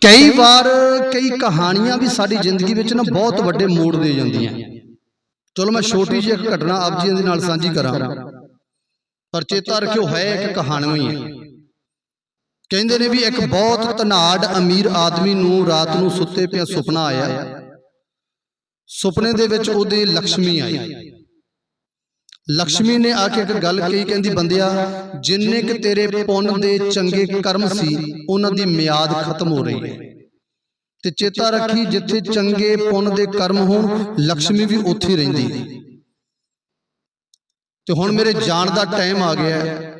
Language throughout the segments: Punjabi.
ਕਈ ਵਾਰ ਕਈ ਕਹਾਣੀਆਂ ਵੀ ਸਾਡੀ ਜ਼ਿੰਦਗੀ ਵਿੱਚ ਨਾ ਬਹੁਤ ਵੱਡੇ ਮੋੜ ਦੇ ਜਾਂਦੀਆਂ। ਚਲੋ ਮੈਂ ਛੋਟੀ ਜਿਹੀ ਇੱਕ ਘਟਨਾ ਆਪ ਜੀ ਦੇ ਨਾਲ ਸਾਂਝੀ ਕਰਾਂ। ਪਰ ਚੇਤਾ ਰੱਖਿਓ ਹੈ ਇੱਕ ਕਹਾਣੀ ਹੈ ਕਹਿੰਦੇ ਨੇ ਵੀ ਇੱਕ ਬਹੁਤ ਧਨਾੜ ਅਮੀਰ ਆਦਮੀ ਨੂੰ ਰਾਤ ਨੂੰ ਸੁੱਤੇ ਪਿਆ ਸੁਪਨਾ ਆਇਆ। ਸੁਪਨੇ ਦੇ ਵਿੱਚ ਉਹਦੇ ਲక్ష్ਮੀ ਆਈ। ਲਕਸ਼ਮੀ ਨੇ ਆ ਕੇ ਇੱਕ ਗੱਲ ਕਹੀ, ਕਹਿੰਦੀ, ਬੰਦਿਆ, ਜਿੰਨੇ ਕਿ ਤੇਰੇ ਪੁੰਨ ਦੇ ਚੰਗੇ ਕਰਮ ਸੀ, ਉਹਨਾਂ ਦੀ ਮਿਆਦ ਖਤਮ ਹੋ ਰਹੀ ਹੈ। ਤੇ ਚੇਤਾ ਰੱਖੀ, ਜਿੱਥੇ ਚੰਗੇ ਪੁੰਨ ਦੇ ਕਰਮ ਹੋਣ ਲక్ష్ਮੀ ਵੀ ਉੱਥੇ ਰਹਿੰਦੀ ਤੇ ਹੁਣ ਮੇਰੇ ਜਾਣ ਦਾ ਟਾਈਮ ਆ ਗਿਆ ਹੈ।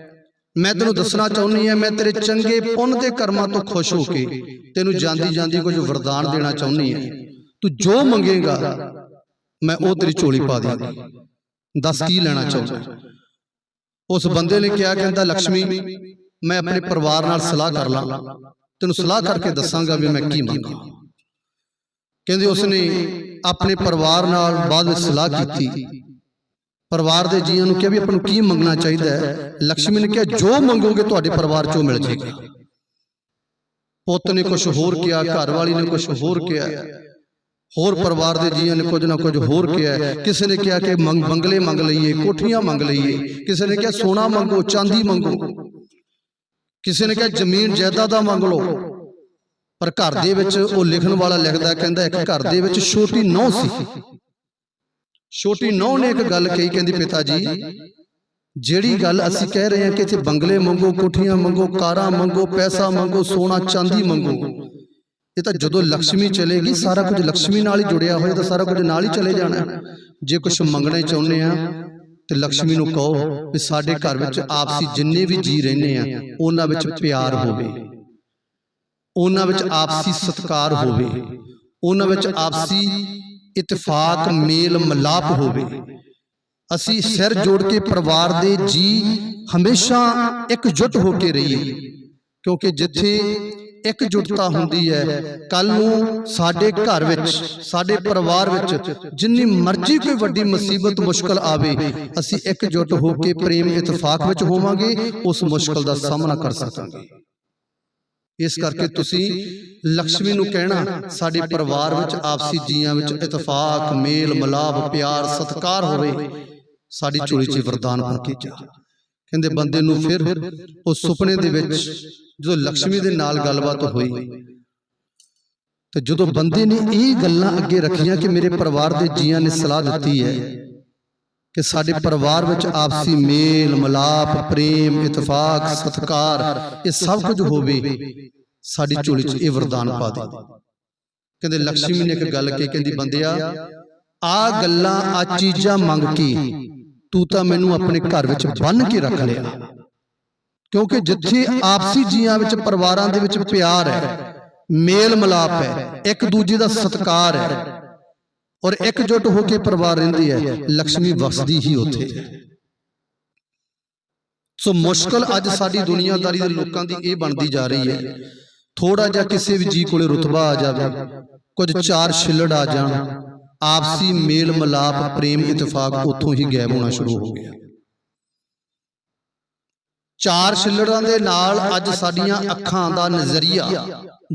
ਮੈਂ ਤੈਨੂੰ ਦੱਸਣਾ ਚਾਹੁੰਦੀ ਆ ਮੈਂ ਤੇਰੇ ਚੰਗੇ ਪੁੰਨ ਦੇ ਕਰਮਾਂ ਤੋਂ ਖੁਸ਼ ਹੋ ਕੇ ਤੈਨੂੰ ਜਾਂਦੀ ਜਾਂਦੀ ਕੁਝ ਵਰਦਾਨ ਦੇਣਾ ਚਾਹੁੰਦੀ ਆ ਤੂੰ ਜੋ ਮੰਗੇਗਾ, ਮੈਂ ਉਹ ਤੇਰੀ ਝੋਲੀ ਪਾ ਦਿਆਂਗਾ। ਦੱਸ ਕੀ ਲੈਣਾ ਚਾਹੁੰਦਾ? ਉਸ ਬੰਦੇ ਨੇ ਕਿਹਾ ਕਹਿੰਦਾ ਲక్ష్ਮੀ ਮੈਂ ਆਪਣੇ ਪਰਿਵਾਰ ਨਾਲ ਸਲਾਹ ਕਰ ਲਾਂ। ਤੈਨੂੰ ਸਲਾਹ ਕਰਕੇ ਦੱਸਾਂਗਾ ਵੀ ਮੈਂ ਕੀ ਮੰਗਾਂ। ਕਹਿੰਦੇ ਉਸ ਨੇ ਆਪਣੇ ਪਰਿਵਾਰ ਨਾਲ ਬਾਅਦ ਵਿੱਚ ਸਲਾਹ ਕੀਤੀ। ਪਰਿਵਾਰ ਦੇ ਜੀਆਂ ਨੂੰ ਕਿਹਾ ਵੀ ਆਪਾਂ ਨੂੰ ਕੀ ਮੰਗਣਾ ਚਾਹੀਦਾ ਹੈ? ਲక్ష్ਮੀ ਨੇ ਕਿਹਾ ਜੋ ਮੰਗੋਗੇ ਤੁਹਾਡੇ ਪਰਿਵਾਰ ਚੋਂ ਮਿਲ ਜਾਏਗਾ। ਪੁੱਤ ਨੇ ਕੁਝ ਹੋਰ ਕਿਹਾ ਘਰ ਵਾਲੀ ਨੇ ਕੁਝ ਹੋਰ ਕਿਹਾ। ਹੋਰ ਪਰਿਵਾਰ ਦੇ ਜੀਆਂ ਨੇ ਕੁਝ ਨਾ ਕੁਝ ਹੋਰ ਕਿਹਾ ਕਿਸੇ ਨੇ ਕਿਹਾ ਕਿ ਮੰਗ ਬੰਗਲੇ ਮੰਗ ਲਈਏ ਕੋਠੀਆਂ ਮੰਗ ਲਈਏ। ਕਿਸੇ ਨੇ ਕਿਹਾ ਸੋਨਾ ਮੰਗੋ ਚਾਂਦੀ ਮੰਗੋ। ਕਿਸੇ ਨੇ ਕਿਹਾ ਜ਼ਮੀਨ ਜਾਇਦਾਦਾਂ ਮੰਗ ਲਓ। ਪਰ ਘਰ ਦੇ ਵਿੱਚ ਉਹ ਲਿਖਣ ਵਾਲਾ ਲਿਖਦਾ ਕਹਿੰਦਾ ਇੱਕ ਘਰ ਦੇ ਵਿੱਚ ਛੋਟੀ ਨੌ ਸੀ। ਛੋਟੀ ਨੌ ਨੇ ਇੱਕ ਗੱਲ ਕਹੀ ਕਹਿੰਦੀ ਪਿਤਾ ਜੀ ਜਿਹੜੀ ਗੱਲ ਅਸੀਂ ਕਹਿ ਰਹੇ ਹਾਂ ਕਿ ਇੱਥੇ ਬੰਗਲੇ ਮੰਗੋ ਕੋਠੀਆਂ ਮੰਗੋ ਕਾਰਾਂ ਮੰਗੋ ਪੈਸਾ ਮੰਗੋ ਸੋਨਾ ਚਾਂਦੀ ਮੰਗੋ। ਇਹ ਤਾਂ ਜਦੋਂ ਲక్ష్ਮੀ ਚਲੇਗੀ ਸਾਰਾ ਕੁਝ ਲక్ష్ਮੀ ਨਾਲ ਹੀ ਜੁੜਿਆ ਹੋਇਆ ਤਾਂ ਸਾਰਾ ਕੁਝ ਨਾਲ ਹੀ ਚਲੇ ਜਾਣਾ। ਜੇ ਕੁਝ ਮੰਗਣਾ ਚਾਹੁੰਦੇ ਆ ਤੇ ਲక్ష్ਮੀ ਨੂੰ ਕਹੋ ਕਿ ਸਾਡੇ ਘਰ ਵਿੱਚ ਆਪਸੀ ਜਿੰਨੇ ਵੀ ਜੀ ਰਹਿੰਦੇ ਆ ਉਹਨਾਂ ਵਿੱਚ ਪਿਆਰ ਹੋਵੇ। ਉਹਨਾਂ ਵਿੱਚ ਆਪਸੀ ਸਤਕਾਰ ਹੋਵੇ। ਉਹਨਾਂ ਵਿੱਚ ਆਪਸੀ ਇਤਫਾਕ ਮੇਲ ਮਲਾਪ ਹੋਵੇ। ਅਸੀਂ ਸਿਰ ਜੋੜ ਕੇ ਪਰਿਵਾਰ ਦੇ ਜੀ ਹਮੇਸ਼ਾ ਇਕਜੁੱਟ ਹੋ ਕੇ ਰਹੀਏ। ਕਿਉਂਕਿ ਜਿੱਥੇ ਇਕਜੁੱਟਤਾ ਹੁੰਦੀ ਹੈ। ਕੱਲ ਨੂੰ ਸਾਡੇ ਘਰ ਵਿੱਚ, ਸਾਡੇ ਪਰਿਵਾਰ ਵਿੱਚ ਜਿੰਨੀ ਮਰਜ਼ੀ ਕੋਈ ਵੱਡੀ ਮੁਸੀਬਤ, ਮੁਸ਼ਕਲ ਆਵੇ, ਅਸੀਂ ਇਕਜੁੱਟ ਹੋ ਕੇ ਪ੍ਰੇਮ ਇਤਫਾਕ ਵਿੱਚ ਹੋਵਾਂਗੇ, ਉਸ ਮੁਸ਼ਕਲ ਦਾ ਸਾਹਮਣਾ ਕਰ ਸਕਾਂਗੇ। ਇਸ ਕਰਕੇ ਤੁਸੀਂ ਲక్ష్ਮੀ ਨੂੰ ਕਹਿਣਾ, ਸਾਡੇ ਪਰਿਵਾਰ ਵਿੱਚ, ਆਪਸੀ ਜੀਆਂ ਵਿੱਚ ਇਤਫਾਕ ਮੇਲ ਮਿਲਾਪ ਪਿਆਰ, ਸਤਿਕਾਰ ਹੋਵੇ, ਸਾਡੀ ਝੋਲੀ 'ਚ ਵਰਦਾਨ ਬਣ ਕੇ ਜਾ। ਕਹਿੰਦੇ ਬੰਦੇ ਨੂੰ ਫਿਰ ਉਹ ਸੁਪਨੇ ਦੇ ਵਿੱਚ ਜਦੋਂ ਲక్ష్ਮੀ ਦੇ ਨਾਲ ਗੱਲਬਾਤ ਹੋਈ ਤੇ ਜਦੋਂ ਬੰਦੇ ਨੇ ਇਹ ਗੱਲਾਂ ਅੱਗੇ ਰੱਖੀਆਂ ਕਿ ਮੇਰੇ ਪਰਿਵਾਰ ਦੇ ਜੀਆਂ ਨੇ ਸਲਾਹ ਦਿੱਤੀ ਹੈ ਕਿ ਸਾਡੇ ਪਰਿਵਾਰ ਵਿੱਚ ਆਪਸੀ ਮੇਲ ਮਲਾਪ ਪ੍ਰੇਮ ਇਤਫਾਕ ਸਤਕਾਰ ਇਹ ਸਭ ਕੁਝ ਹੋਵੇ ਸਾਡੀ ਝੋਲੀ 'ਚ ਇਹ ਵਰਦਾਨ ਪਾ ਦੇ। ਕਹਿੰਦੇ ਲక్ష్ਮੀ ਨੇ ਇੱਕ ਗੱਲ ਕਹੀ ਕਹਿੰਦੀ ਬੰਦਿਆ ਆ ਗੱਲਾਂ ਆ ਚੀਜ਼ਾਂ ਮੰਗ ਕੇ ਤੂੰ ਤਾਂ ਮੈਨੂੰ ਆਪਣੇ ਘਰ ਵਿੱਚ ਬੰਨ ਕੇ ਰੱਖ ਲਿਆ। ਕਿਉਂਕਿ ਜਿੱਥੇ ਆਪਸੀ ਜੀਆਂ ਵਿੱਚ, ਪਰਿਵਾਰਾਂ ਦੇ ਵਿੱਚ ਪਿਆਰ ਹੈ ਮੇਲ ਮਿਲਾਪ ਹੈ, ਇੱਕ ਦੂਜੇ ਦਾ ਸਤਿਕਾਰ ਹੈ, ਔਰ ਇਕਜੁੱਟ ਹੋ ਕੇ ਪਰਿਵਾਰ ਰਹਿੰਦੀ ਹੈ ਲక్ష్ਮੀ ਵਸਦੀ ਹੀ ਉੱਥੇ। ਸੋ ਮੁਸ਼ਕਲ ਅੱਜ ਸਾਡੀ ਦੁਨੀਆਦਾਰੀ ਦੇ ਲੋਕਾਂ ਦੀ ਇਹ ਬਣਦੀ ਜਾ ਰਹੀ ਹੈ ਥੋੜਾ ਜਿਹਾ ਕਿਸੇ ਵੀ ਜੀ ਕੋਲੇ ਰੁਤਬਾ ਆ ਜਾਵੇ, ਕੁਝ ਚਾਰ ਛਿੱਲੜ ਆ ਜਾਣ ਆਪਸੀ ਮੇਲ ਮਿਲਾਪ, ਪ੍ਰੇਮ ਇਤਫਾਕ ਉੱਥੋਂ ਹੀ ਗਾਇਬ ਹੋਣਾ ਸ਼ੁਰੂ ਹੋ ਗਿਆ। ਚਾਰ ਛਿੱਲੜਾਂ ਦੇ ਨਾਲ ਅੱਜ ਸਾਡੀਆਂ ਅੱਖਾਂ ਦਾ ਨਜ਼ਰੀਆ,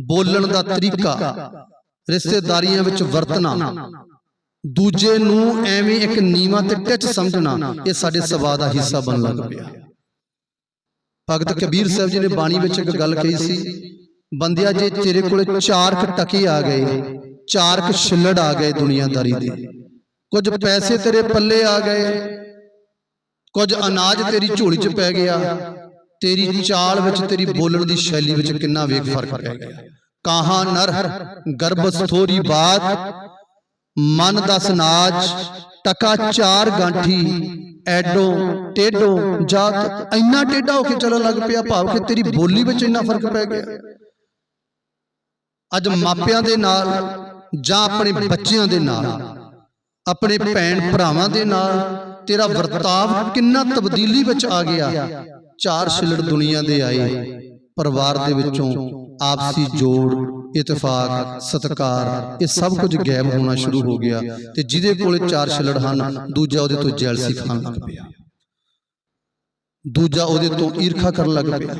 ਬੋਲਣ ਦਾ ਤਰੀਕਾ, ਰਿਸ਼ਤੇਦਾਰੀਆਂ ਵਿੱਚ ਵਰਤਣਾ, ਦੂਜੇ ਨੂੰ ਐਵੇਂ ਇੱਕ ਨੀਵਾਂ ਤੇ ਟਿੱਚ ਸਮਝਣਾ, ਇਹ ਸਾਡੇ ਸੁਭਾਅ ਦਾ ਹਿੱਸਾ ਬਣਨ ਲੱਗ ਪਿਆ। ਭਗਤ ਕਬੀਰ ਸਾਹਿਬ ਜੀ ਨੇ ਬਾਣੀ ਵਿੱਚ ਇੱਕ ਗੱਲ ਕਹੀ ਸੀ, ਬੰਦਿਆ ਜੇ ਤੇਰੇ ਕੋਲ ਚਾਰ ਕ ਟਕੇ ਆ ਗਏ ਚਾਰ ਕ ਛਿੱਲੜ ਆ ਗਏ ਦੁਨੀਆਦਾਰੀ ਦੇ। ਕੁਝ ਪੈਸੇ ਤੇਰੇ ਪੱਲੇ ਆ ਗਏ। ਕੁਝ ਅਨਾਜ ਤੇਰੀ ਝੋਲੀ 'ਚ ਪੈ ਗਿਆ। ਤੇਰੀ ਚਾਲ ਵਿੱਚ, ਤੇਰੀ ਬੋਲਣ ਦੀ ਸ਼ੈਲੀ ਵਿੱਚ ਕਿੰਨਾ ਵੇਖ ਫ਼ਰਕ ਪੈ ਗਿਆ। ਕਾਹਾ ਨਰ, ਗਰਭ ਸਥੋਰੀ ਬਾਤ, ਮਨ ਦਾ ਸਨਾਜ, ਟਕਾ ਚਾਰ ਗਾਂਠੀ, ਐਡੋ, ਟੇਡੋ, ਜਾਤ, ਇੰਨਾ ਟੇਡਾ ਹੋ ਕੇ ਚੱਲਣ ਲੱਗ ਪਿਆ ਭਾਵ ਕਿ ਤੇਰੀ ਬੋਲੀ ਵਿੱਚ ਇੰਨਾ ਫ਼ਰਕ ਪੈ ਗਿਆ। ਅੱਜ ਮਾਪਿਆਂ ਦੇ ਨਾਲ ਜਾਂ ਆਪਣੇ ਬੱਚਿਆਂ ਦੇ ਨਾਲ। ਆਪਣੇ ਭੈਣ ਭਰਾਵਾਂ ਦੇ ਨਾਲ। ਤੇਰਾ ਵਰਤਾਵ ਕਿੰਨਾ ਤਬਦੀਲੀ ਵਿੱਚ ਆ ਗਿਆ। ਚਾਰ ਛਿਲੜ ਦੁਨੀਆ ਦੇ ਆਏ। ਪਰਿਵਾਰ ਦੇ ਵਿੱਚੋਂ ਆਪਸੀ ਜੋੜ, ਇਤਫਾਕ, ਸਤਕਾਰ, ਇਹ ਸਭ ਕੁਝ ਗਾਇਬ ਹੋਣਾ ਸ਼ੁਰੂ ਹੋ ਗਿਆ ਤੇ ਜਿਹਦੇ ਕੋਲੇ ਚਾਰ ਛਿਲੜ ਹਨ, ਦੂਜਾ ਉਹਦੇ ਤੋਂ ਜੈਲਸੀ ਖਾਣ ਲੱਗ ਪਿਆ। ਦੂਜਾ ਉਹਦੇ ਤੋਂ ਈਰਖਾ ਕਰਨ ਲੱਗ ਪਿਆ।